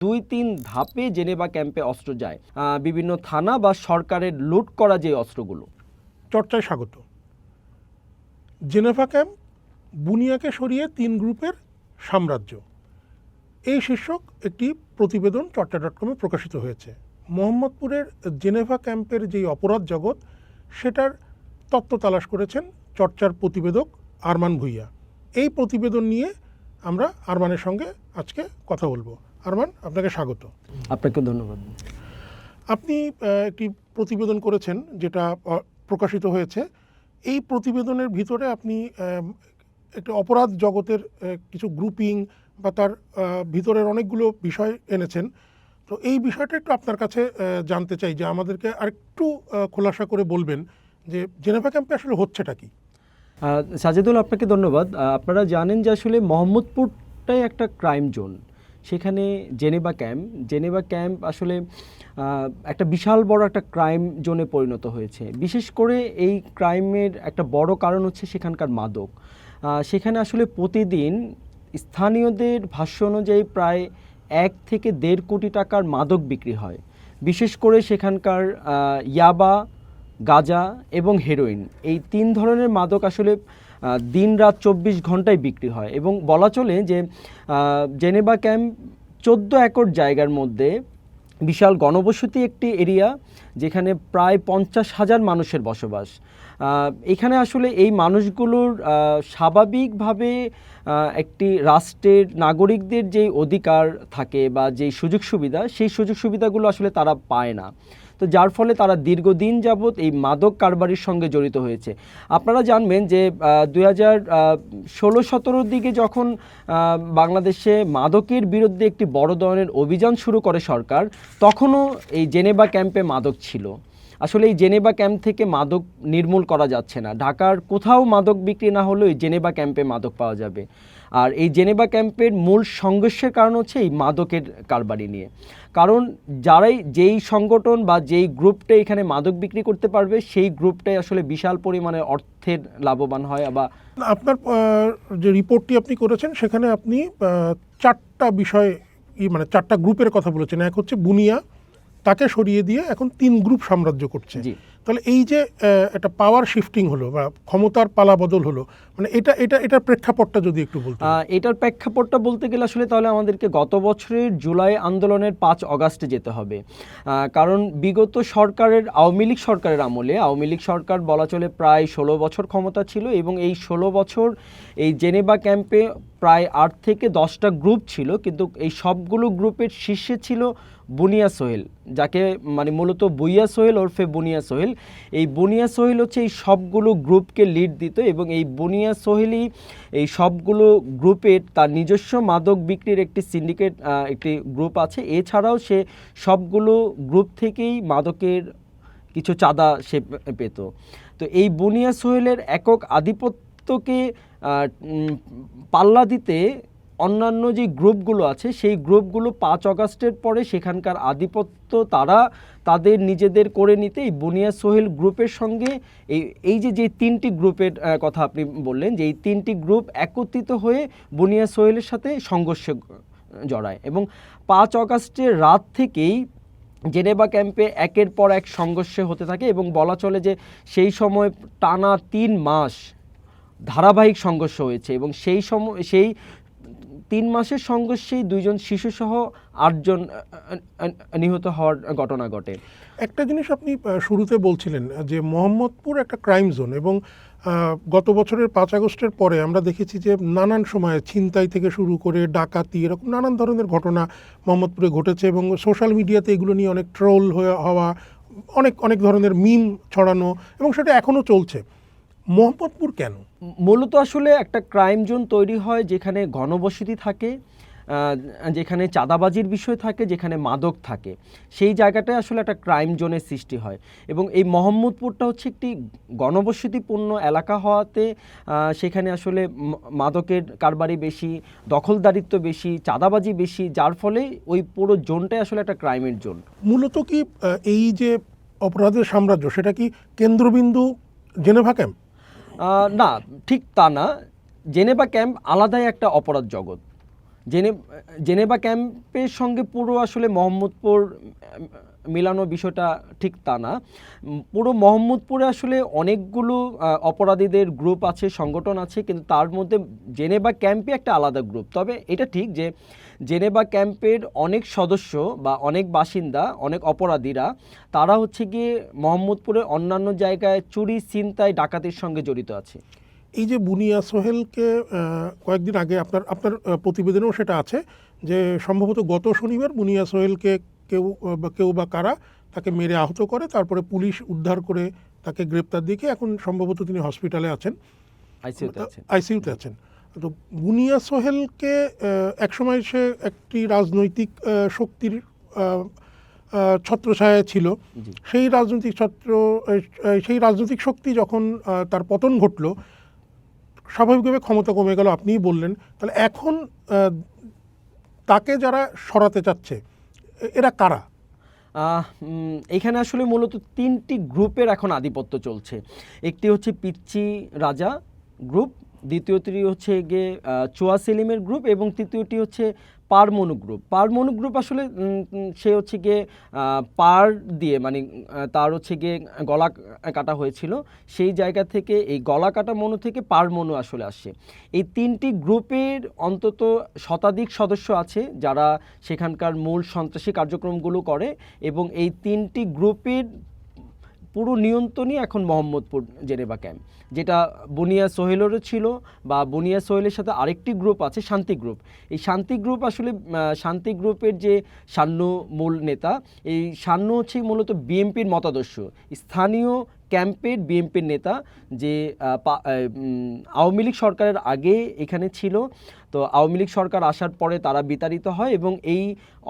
দুই তিন ধাপে জেনেভা ক্যাম্পে অস্ত্র যায়। বিভিন্ন থানা বা সরকারের লুট করা যে অস্ত্রগুলো। চর্চায় স্বাগত। জেনেভা ক্যাম্প বুনিয়াকে সরিয়ে তিন গ্রুপের সাম্রাজ্য। এই শীর্ষক একটি প্রতিবেদন চর্চা ডট কমে প্রকাশিত হয়েছে। মোহাম্মদপুরের জেনেভা ক্যাম্পের যেই অপরাধ জগৎ, সেটার তত্ত্ব তালাশ করেছেন চর্চার প্রতিবেদক আরমান ভুইয়া। এই প্রতিবেদন নিয়ে আমরা আরমানের সঙ্গে আজকে কথা বলব। আরমান আপনাকে স্বাগত। আপনাকে ধন্যবাদ। আপনি একটি প্রতিবেদন করেছেন যেটা প্রকাশিত হয়েছে। এই প্রতিবেদনের ভিতরে আপনি একটা অপরাধ জগতের কিছু গ্রুপিং বা তার ভিতরের অনেকগুলো বিষয় এনেছেন। তো এই বিষয়টা একটু আপনার কাছে জানতে চাই যে আমাদেরকে আরেকটু খোলাসা করে বলবেন যে জেনেভা ক্যাম্পে আসলে হচ্ছেটা কি? সাজেদুল আপনাকে ধন্যবাদ। আপনারা জানেন যে আসলে মোহাম্মদপুরটাই একটা ক্রাইম জোন সেখানে জেনেভা ক্যাম্প। জেনেভা ক্যাম্প আসলে একটা বিশাল বড় একটা ক্রাইম জোনে পরিণত হয়েছে। বিশেষ করে এই ক্রাইমের একটা বড় কারণ হচ্ছে সেখানকার মাদক। সেখানে আসলে প্রতিদিন স্থানীয়দের ভাষ্য অনুযায়ী প্রায় এক থেকে দেড় কোটি টাকার মাদক বিক্রি হয়। বিশেষ করে সেখানকার ইয়াবা, গাঁজা এবং হেরোইন। এই তিন ধরনের মাদক আসলে দিন রাত চব্বিশ ঘন্টায় বিক্রি হয়। এবং বলা চলে যে জেনেভা ক্যাম্প চোদ্দ একর জায়গার মধ্যে বিশাল গণবসতি একটি এরিয়া, যেখানে প্রায় পঞ্চাশ হাজার মানুষের বসবাস। এখানে আসলে এই মানুষগুলোর স্বাভাবিকভাবে একটি রাষ্ট্রের নাগরিকদের যেই অধিকার থাকে বা যেই সুযোগ সুবিধা, সেই সুযোগ সুবিধাগুলো আসলে তারা পায় না। তো যার ফলে তারা দীর্ঘদিন যাবৎ এই মাদক কারবারির সঙ্গে জড়িত হয়েছে। আপনারা জানবেন যে দুই হাজার ষোলো সতেরোর দিকে যখন বাংলাদেশে মাদকের বিরুদ্ধে একটি বড় ধরনের অভিযান শুরু করে সরকার, তখনও এই জেনেভা ক্যাম্পে মাদক ছিল। আসলে এই জেনেভা ক্যাম্প থেকে মাদক নির্মূল করা যাচ্ছে না। ঢাকার কোথাও মাদক বিক্রি না হলেও এই জেনেভা ক্যাম্পে মাদক পাওয়া যাবে। আর এই জেনেভা ক্যাম্পের মূল সংঘর্ষের কারণ হচ্ছে এই মাদকের কারবারি নিয়ে। কারণ যারাই যেই সংগঠন বা যেই গ্রুপটা এখানে মাদক বিক্রি করতে পারবে, সেই গ্রুপটাই আসলে বিশাল পরিমাণে অর্থের লাভবান হয় বা আপনার যে রিপোর্টটি আপনি করেছেন, সেখানে আপনি চারটা বিষয় মানে চারটা গ্রুপের কথা বলেছেন। এক হচ্ছে বুনিয়া তাকে সরিয়ে দিয়ে এখন তিন গ্রুপ সাম্রাজ্য করছে। তাহলে এই যে একটা পাওয়ার শিফটিং হলো বা ক্ষমতার পালা বদল হলো মানে এটা এটা এটার প্রেক্ষাপটটা যদি একটু বলতেন। আহ, এটার প্রেক্ষাপটটা বলতে গেলে আসলে তাহলে আমাদেরকে গত বছরের জুলাই আন্দোলনের পাঁচ অগাস্টে যেতে হবে। কারণ বিগত সরকারের আওয়ামী লীগ সরকারের আমলে আওয়ামী লীগ সরকার বলা চলে প্রায় ষোলো বছর ক্ষমতা ছিল এবং এই ষোলো বছর এই জেনেভা ক্যাম্পে প্রায় আট থেকে দশটা গ্রুপ ছিল কিন্তু এই সবগুলো গ্রুপের শীর্ষে ছিল বুনিয়া সোহেল যাকে মানে মূলত বুইয়া সোহেল ওরফে বুনিয়া সোহেল। এই বুনিয়া সোহেল হচ্ছে এই সবগুলো গ্রুপকে লিড দিত এবং এই বুনিয়া সোহেলই এই সবগুলো গ্রুপের তার নিজস্ব মাদক বিক্রির একটি সিন্ডিকেট একটি গ্রুপ আছে। এছাড়াও সে সবগুলো গ্রুপ থেকেই মাদকের কিছু চাঁদা সে পেত। তো এই বুনিয়া সোহেলের একক আধিপত্যকে পাল্লা দিতে অন্যান্য যে গ্রুপগুলো আছে, সেই গ্রুপগুলো পাঁচ অগাস্টের পরে সেখানকার আধিপত্য তারা তাদের নিজেদের করে নিতে এই বুনিয়া সোহেল গ্রুপের সঙ্গে এই এই যে যে তিনটি গ্রুপের কথা আপনি বললেন, যে এই তিনটি গ্রুপ একত্রিত হয়ে বুনিয়া সোহেলের সাথে সংঘর্ষে জড়ায় এবং পাঁচ অগাস্টের রাত থেকেই জেনেভা ক্যাম্পে একের পর এক সংঘর্ষে হতে থাকে এবং বলা চলে যে সেই সময় টানা তিন মাস ধারাবাহিক সংঘর্ষ হয়েছে এবং সেই সময়, সেই তিন মাসের সংঘর্ষেই দুইজন শিশুসহ আটজন নিহত হওয়ার ঘটনা ঘটে। একটা জিনিস আপনি শুরুতে বলছিলেন যে মোহাম্মদপুর একটা ক্রাইম জোন এবং গত বছরের পাঁচ আগস্টের পরে আমরা দেখেছি যে নানান সময়ে ছিনতাই থেকে শুরু করে ডাকাতি এরকম নানান ধরনের ঘটনা মোহাম্মদপুরে ঘটেছে এবং সোশ্যাল মিডিয়াতে এগুলো নিয়ে অনেক ট্রোল হওয়া, অনেক অনেক ধরনের মিম ছড়ানো এবং সেটা এখনও চলছে। মোহাম্মদপুর কেন? মূলত আসলে একটা ক্রাইম জোন তৈরি হয় যেখানে ঘনবসতি থাকে যেখানে চাঁদাবাজির বিষয় থাকে যেখানে মাদক থাকে। সেই জায়গাটায় আসলে একটা ক্রাইম জোনের সৃষ্টি হয়। এবং এই মোহাম্মদপুরটা হচ্ছে একটি গণবসতিপূর্ণ এলাকা হওয়াতে সেখানে আসলে মাদকের কারবারি বেশি দখলদারিত্ব বেশি চাঁদাবাজি বেশি যার ফলে ওই পুরো জোনটাই আসলে একটা ক্রাইমের জোন। মূলত কি এই যে অপরাধের সাম্রাজ্য সেটা কি কেন্দ্রবিন্দু জেনেভা ক্যাম্প না, ঠিক তা না। জেনেভা ক্যাম্প আলাদাই একটা অপরাধ জগৎ। জেনে, জেনেভা ক্যাম্পের সঙ্গে পুরো আসলে মোহাম্মদপুর মিলানো বিষয়টা ঠিক তা না। পুরো মোহাম্মদপুরে আসলে অনেকগুলো অপরাধীদের গ্রুপ আছে, সংগঠন আছে, কিন্তু তার মধ্যে জেনেভা ক্যাম্পে একটা আলাদা গ্রুপ। তবে এটা ঠিক যে জেনেভা ক্যাম্পের অনেক সদস্য বা অনেক বাসিন্দা অনেক অপরাধীরা তারা হচ্ছে গিয়ে মোহাম্মদপুরের অন্যান্য জায়গায় চুরি চিন্তায় ডাকাতির সঙ্গে জড়িত আছে। এই যে বুনিয়া সোহেলকে কয়েকদিন আগে আপনার আপনার প্রতিবেদনেও সেটা আছে যে সম্ভবত গত শনিবার বুনিয়া সোহেলকে কেউ বা কেউ বা কারা তাকে মেরে আহত করে তারপরে পুলিশ উদ্ধার করে তাকে গ্রেপ্তার দিয়ে এখন সম্ভবত তিনি হসপিটালে আছেন। আইসিইউতে আছে আইসিইউতে আছেন। তো বুনিয়া সোহেলকে একসময় সে একটি রাজনৈতিক শক্তির আহ, ছিল। সেই রাজনৈতিক ছত্র সেই রাজনৈতিক শক্তি যখন তার পতন ঘটলো স্বাভাবিকভাবে ক্ষমতা কমে গেল আপনিই বললেন। তাহলে এখন তাকে যারা সরাতে চাচ্ছে এরা কারা? এখানে আসলে মূলত তিনটি গ্রুপের এখন আধিপত্য চলছে। একটি হচ্ছে পিচ্চি রাজা গ্রুপ দ্বিতীয়টি হচ্ছে গিয়ে চোয়া সেলিমের গ্রুপ এবং তৃতীয়টি হচ্ছে পারমনু গ্রুপ পারমনু গ্রুপ আসলে সে হচ্ছে গিয়ে পার দিয়ে মানে তার হচ্ছে গিয়ে গলা কাটা হয়েছিল। সেই জায়গা থেকে এই গলা কাটা মনু থেকে পারমনু আসলে আসে। এই তিনটি গ্রুপের অন্তত শতাধিক সদস্য আছে যারা সেখানকার মূল সন্ত্রাসী কার্যক্রমগুলো করে এবং এই তিনটি গ্রুপের পুরো নিয়ন্ত্রণই এখন মোহাম্মদপুর জেনেভা ক্যাম্প, যেটা বুনিয়া সোহেলেরও ছিল বা বুনিয়া সোহেলের সাথে আরেকটি গ্রুপ আছে, শান্তি গ্রুপ এই শান্তি গ্রুপ আসলে শান্তি গ্রুপের যে সান্ন মূল নেতা, এই সান্ন হচ্ছে মূলত বিএনপির মতাদর্শ। স্থানীয় ক্যাম্পের বিএনপির নেতা যে আওয়ামী লীগ সরকারের আগে এখানে ছিল। তো আওয়ামী লীগ সরকার আসার পরে তারা বিতাড়িত হয় এবং এই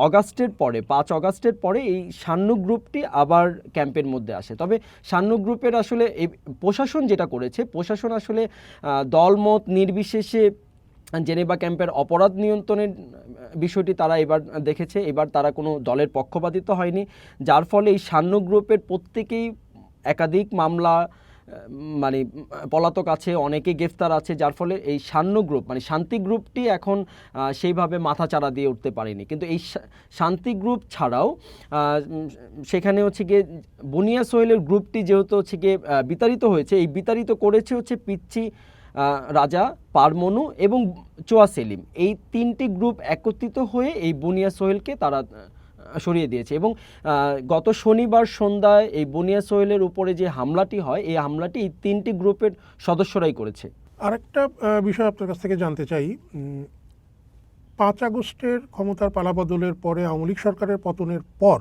অগাস্টের পরে, পাঁচ অগাস্টের পরে এই সান্নু গ্রুপটি আবার ক্যাম্পের মধ্যে আসে। তবে সান্নু গ্রুপের আসলে প্রশাসন যেটা করেছে, প্রশাসন আসলে দলমত নির্বিশেষে জেনেভা ক্যাম্পের অপরাধ নিয়ন্ত্রণের বিষয়টি তারা এবার দেখেছে। এবার তারা কোনো দলের পক্ষপাতিত্ব হয়নি। যার ফলে এই সান্ন গ্রুপের প্রত্যেকেই একাধিক মামলা মানে পলাতক আছে, অনেকে গ্রেফতার আছে, যার ফলে এই সান্ন গ্রুপ মানে শান্তি গ্রুপটি এখন সেইভাবে মাথাচাড়া দিয়ে উঠতে পারেনি। কিন্তু এই শান্তি গ্রুপ ছাড়াও সেখানে হচ্ছে গিয়ে বুনিয়া সোহেলের গ্রুপটি যেহেতু হচ্ছে গিয়ে বিতাড়িত হয়েছে, এই বিতাড়িত করেছে হচ্ছে পিচ্ছি রাজা পারমনু এবং চোয়া সেলিম। এই তিনটি গ্রুপ একত্রিত হয়ে এই বুনিয়া সোহেলকে তারা সরিয়ে দিয়েছে। এবং গত শনিবার সন্ধ্যায় এই বুনিয়া সোহেলের উপরে যে হামলাটি হয়, এই হামলাটি এই তিনটি গ্রুপের সদস্যরাই করেছে। আরেকটা বিষয় আপনার কাছ থেকে জানতে চাই। পাঁচ আগস্টের ক্ষমতার পালাবদলের পরে আওয়ামী লীগ সরকারের পতনের পর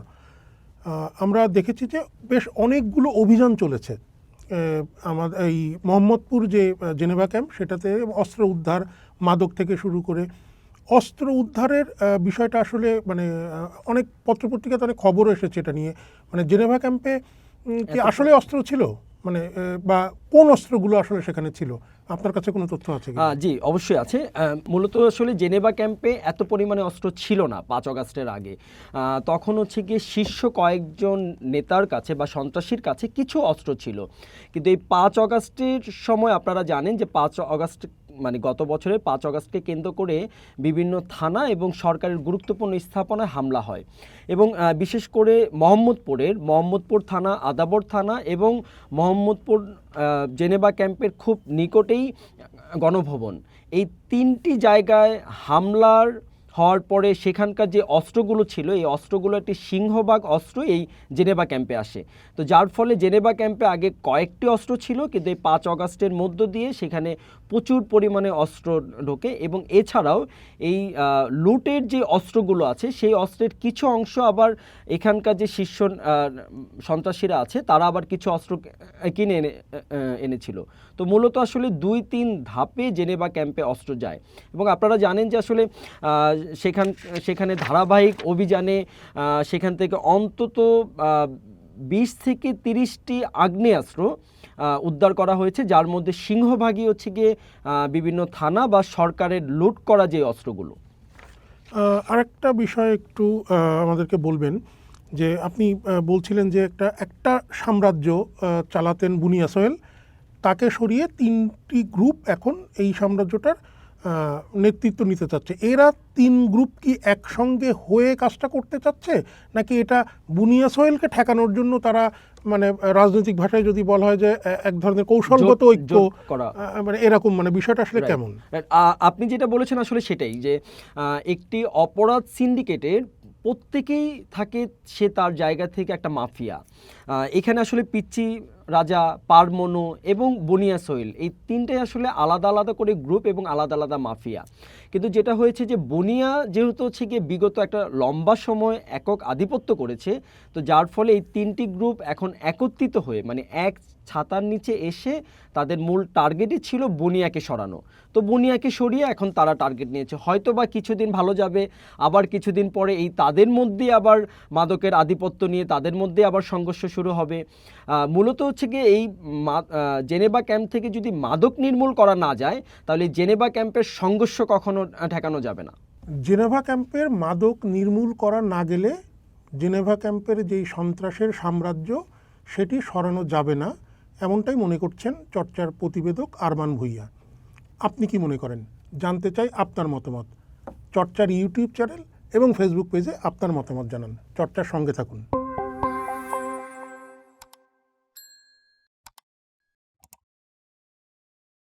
আমরা দেখেছি যে বেশ অনেকগুলো অভিযান চলেছে। আমাদের এই মোহাম্মদপুর যে জেনেভা ক্যাম্প, সেটাতে অস্ত্র উদ্ধার মাদক থেকে শুরু করে অস্ত্র উদ্ধারের বিষয়টা আসলে মানে অনেক পত্রপত্রিকাতে অনেক খবর এসেছে এটা নিয়ে। মানে জেনেভা ক্যাম্পে কি আসলে অস্ত্র ছিল? মানে বা কোন অস্ত্রগুলো আসলে সেখানে ছিল? আপনার কাছে কোনো তথ্য আছে জি অবশ্যই আছে। মূলত আসলে জেনেভা ক্যাম্পে এত পরিমাণে অস্ত্র ছিল না পাঁচ অগাস্টের আগে। তখন হচ্ছে গিয়ে শীর্ষ কয়েকজন নেতার কাছে বা সন্ত্রাসীর কাছে কিছু অস্ত্র ছিল। কিন্তু এই পাঁচ অগাস্টের সময় আপনারা জানেন যে পাঁচ অগাস্ট মানে গত বছরে পাঁচ অগাস্টকে কেন্দ্র করে বিভিন্ন থানা এবং সরকারের গুরুত্বপূর্ণ স্থাপনায় হামলা হয়। এবং বিশেষ করে মোহাম্মদপুরের, মোহাম্মদপুর থানা, আদাবর থানা এবং মোহাম্মদপুর জেনেভা ক্যাম্পের খুব নিকটেই গণভবন। এই তিনটি জায়গায় হামলার হওয়ার পরে সেখানকার যে অস্ত্রগুলো ছিল, এই অস্ত্রগুলো একটি সিংহভাগ অস্ত্র এই জেনেভা ক্যাম্পে আসে। তো যার ফলে জেনেভা ক্যাম্পে আগে কয়েকটি অস্ত্র ছিল, কিন্তু এই পাঁচ অগাস্টের মধ্য দিয়ে সেখানে প্রচুর পরিমাণে অস্ত্র ঢোকে এবং এছাড়াও এই লুটের যে অস্ত্রগুলো আছে, সেই অস্ত্রের কিছু অংশ আবার এখানকার যে শীর্ষ সন্ত্রাসীরা আছে, তারা আবার কিছু অস্ত্র কিনে এনে এনেছিল। তো মূলত আসলে দুই তিন ধাপে জেনেভা ক্যাম্পে অস্ত্র যায়। এবং আপনারা জানেন যে আসলে সেখান, সেখানে ধারাবাহিক অভিযানে সেখান থেকে অন্তত বিশ থেকে তিরিশটি আগ্নেয়াস্ত্র উদ্ধার করা হয়েছে, যার মধ্যে সিংহভাগই হচ্ছে গিয়ে বিভিন্ন থানা বা সরকারের লুট করা যে অস্ত্রগুলো। আরেকটা বিষয় একটু আমাদেরকে বলবেন যে আপনি বলছিলেন যে একটা একটা সাম্রাজ্য চালাতেন বুনিয়া সোহেল, তাকে সরিয়ে তিনটি গ্রুপ এখন এই সাম্রাজ্যটার নেতৃত্ব নিতে চাচ্ছে। এরা তিন গ্রুপ কি একসঙ্গে হয়ে কাজটা করতে চাচ্ছে? নাকি এটা বুনিয়া সোহেলকে ঠেকানোর জন্য তারা মানে রাজনৈতিক ভাষায় যদি বলা হয় যে এক ধরনের কৌশলগত ঐক্য করা। মানে এরকম মানে বিষয়টা আসলে কেমন? আপনি যেটা বলেছেন আসলে সেটাই যে একটি অপরাধ সিন্ডিকেটের প্রত্যেকেই থাকে সে তার জায়গা থেকে একটা মাফিয়া। এখানে আসলে পিচ্চি রাজা, পারমনো এবং বনিয়া সোহেল এই তিনটাই আসলে আলাদা আলাদা করে গ্রুপ এবং আলাদা আলাদা মাফিয়া। কিন্তু যেটা হয়েছে যে বনিয়া যেহেতু হচ্ছে গিয়ে বিগত একটা লম্বা সময় একক আধিপত্য করেছে, তো যার ফলে এই তিনটি গ্রুপ এখন একত্রিত হয়ে মানে এক ছাতার নিচে এসে তাদের মূল টার্গেটই ছিল বনিয়াকে সরানো। তো বনিয়াকে সরিয়ে এখন তারা টার্গেট নিয়েছে। হয়তো বা কিছুদিন ভালো যাবে, আবার কিছুদিন পরে এই তাদের মধ্যে আবার মাদকের আধিপত্য নিয়ে তাদের মধ্যে আবার সংঘর্ষ শুরু হবে। মূলত হচ্ছে গিয়ে এই জেনেভা ক্যাম্প থেকে যদি মাদক নির্মূল করা না যায়, তাহলে জেনেভা ক্যাম্পের সংঘর্ষ কখনো ঠেকানো যাবে না। জেনেভা ক্যাম্পের মাদক নির্মূল করা না গেলে জেনেভা ক্যাম্পের যেই সন্ত্রাসের সাম্রাজ্য, সেটি সরানো যাবে না। এমনটাই মনে করছেন চর্চার প্রতিবেদক আরমান ভুইয়া। আপনি কি মনে করেন? জানতে চাই আপনার মতামত। চর্চার ইউটিউব চ্যানেল এবং ফেসবুক পেজে আপনার মতামত জানান। চর্চার সঙ্গে থাকুন।